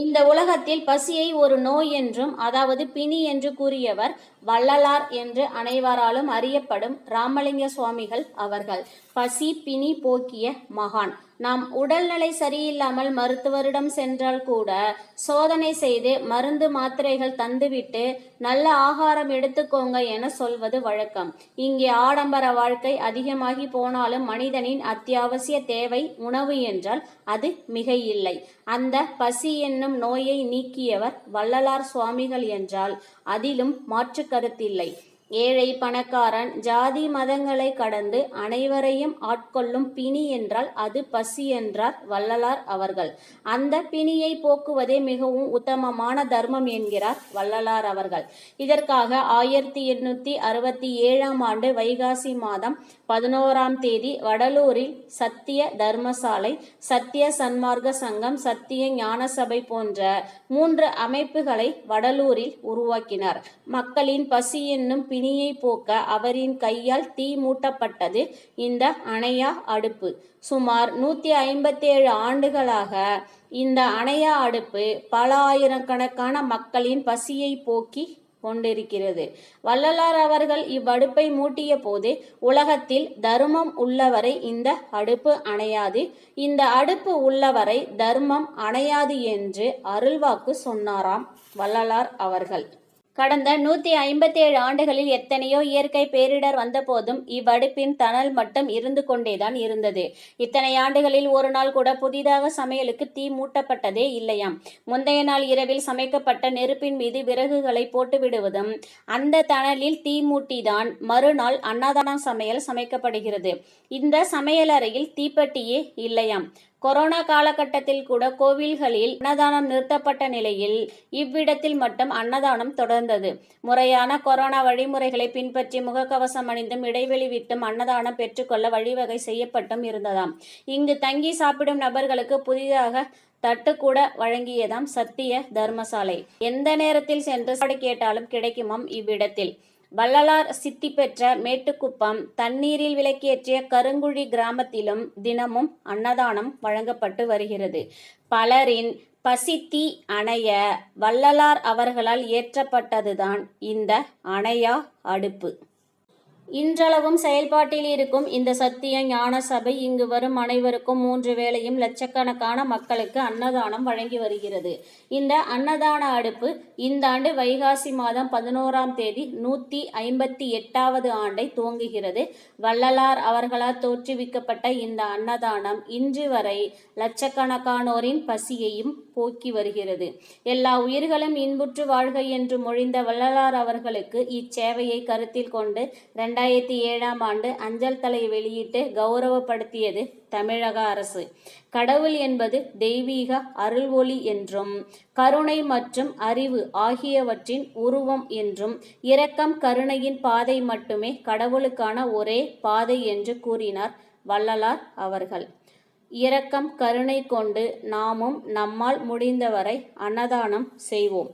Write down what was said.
இந்த உலகத்தில் பசியை ஒரு நோய் என்றும் அதாவது பிணி என்று கூறியவர் வள்ளலார் என்று அனைவராலும் அறியப்படும் ராமலிங்க சுவாமிகள் அவர்கள். பசி பிணி போக்கிய மகான். நாம் உடல்நிலை சரியில்லாமல் மருத்துவரிடம் சென்றால் கூட சோதனை செய்து மருந்து மாத்திரைகள் தந்துவிட்டு நல்ல ஆகாரம் எடுத்துக்கோங்க என சொல்வது வழக்கம். இங்கே ஆடம்பர வாழ்க்கை அதிகமாகி போனாலும் மனிதனின் அத்தியாவசிய தேவை உணவு என்றால் அது மிக இல்லை அந்த பசி என்னும் நோயை நீக்கியவர் வள்ளலார் சுவாமிகள் என்றால் அதிலும் மாற்று கருத்தில்லை. ஏழை பணக்காரன் ஜாதி மதங்களை கடந்து அனைவரையும் ஆட்கொள்ளும் பிணி என்றால் அது பசி என்றார் வள்ளலார் அவர்கள். அந்த பிணியை போக்குவதே மிகவும் உத்தமமான தர்மம் என்கிறார் வள்ளலார் அவர்கள். இதற்காக ஆயிரத்தி எண்ணூத்தி அறுபத்தி ஏழாம் ஆண்டு வைகாசி மாதம் பதினோராம் தேதி வடலூரில் சத்திய தர்மசாலை சத்திய சன்மார்க்க சங்கம் சத்திய ஞான சபை போன்ற மூன்று அமைப்புகளை வடலூரில் உருவாக்கினார். மக்களின் பசி என்னும் வினியை போக்க அவரின் கையால் தீ மூட்டப்பட்டது இந்த அணையா அடுப்பு. சுமார் நூற்றி ஐம்பத்தேழு ஆண்டுகளாக இந்த அணையா அடுப்பு பல ஆயிரக்கணக்கான மக்களின் பசியை போக்கி கொண்டிருக்கிறது. வள்ளலார் அவர்கள் இவ்வடுப்பை மூட்டிய போது உலகத்தில் தர்மம் உள்ளவரை இந்த அடுப்பு அணையாது. இந்த அடுப்பு உள்ளவரை தர்மம் அணையாது என்று அருள்வாக்கு சொன்னாராம் வள்ளலார் அவர்கள். கடந்த நூற்றி ஐம்பத்தேழு ஆண்டுகளில் எத்தனையோ இயற்கை பேரிடர் வந்தபோதும் இவ்வடுப்பின் தணல் மட்டும் இருந்து கொண்டேதான் இருந்தது. இத்தனை ஆண்டுகளில் ஒரு நாள் கூட புதிதாக சமையலுக்கு தீ மூட்டப்பட்டதே இல்லையாம். முந்தைய நாள் இரவில் சமைக்கப்பட்ட நெருப்பின் மீது விறகுகளை போட்டுவிடுவதும் அந்த தணலில் தீ மூட்டிதான் மறுநாள் அன்னதானம் சமையல் சமைக்கப்படுகிறது. இந்த சமையலறையில் தீப்பெட்டியே இல்லையாம். கொரோனா காலகட்டத்தில் கூட கோவில்களில் அன்னதானம் நிறுத்தப்பட்ட நிலையில் இவ்விடத்தில் மட்டும் அன்னதானம் தொடர்ந்தது. முறையான கொரோனா வழிமுறைகளை பின்பற்றி முகக்கவசம் அணிந்தும் இடைவெளி விட்டும் அன்னதானம் பெற்றுக்கொள்ள வழிவகை செய்யப்பட்டும் இருந்ததாம். இங்கு தங்கி சாப்பிடும் நபர்களுக்கு புதிதாக தட்டு கூட வழங்கியதாம் சத்திய தர்மசாலை. எந்த நேரத்தில் சென்று கேட்டாலும் கிடைக்குமாம் இவ்விடத்தில்? வள்ளலார் சித்தி பெற்ற மேட்டுக்குப்பம் தண்ணீரில் விளக்கேற்றிய கருங்குழி கிராமத்திலும் தினமும் அன்னதானம் வழங்கப்பட்டு வருகிறது. பலரின் பசித்தி அணைய வள்ளலார் அவர்களால் ஏற்றப்பட்டதுதான் இந்த அணையா அடுப்பு. இன்றளவும் செயல்பாட்டில் இருக்கும் இந்த சத்திய ஞான சபை இங்கு வரும் அனைவருக்கும் மூன்று வேளையும் லட்சக்கணக்கான மக்களுக்கு அன்னதானம் வழங்கி வருகிறது. இந்த அன்னதான அடுப்பு இந்த ஆண்டு வைகாசி மாதம் பதினோராம் தேதி நூற்றி ஐம்பத்தி எட்டாவது ஆண்டை துவங்குகிறது. வள்ளலார் அவர்களால் தோற்றுவிக்கப்பட்ட இந்த அன்னதானம் இன்று வரை லட்சக்கணக்கானோரின் பசியையும் போக்கி வருகிறது. எல்லா உயிர்களும் இன்புற்று வாழ்க என்று மொழிந்த வள்ளலார் அவர்களுக்கு இச்சேவையை கருத்தில் கொண்டு ரெண்டாயிரத்தி ஏழாம் ஆண்டு அஞ்சல் தலை வெளியிட்டு கௌரவப்படுத்தியது தமிழக அரசு. கடவுள் என்பது தெய்வீக அருள் ஒளி என்றும் கருணை மற்றும் அறிவு ஆகியவற்றின் உருவம் என்றும் இரக்கம் கருணையின் பாதை மட்டுமே கடவுளுக்கான ஒரே பாதை என்று கூறினார் வள்ளலார் அவர்கள். இரக்கம் கருணை கொண்டு நாமும் நம்மால் முடிந்தவரை அன்னதானம் செய்வோம்.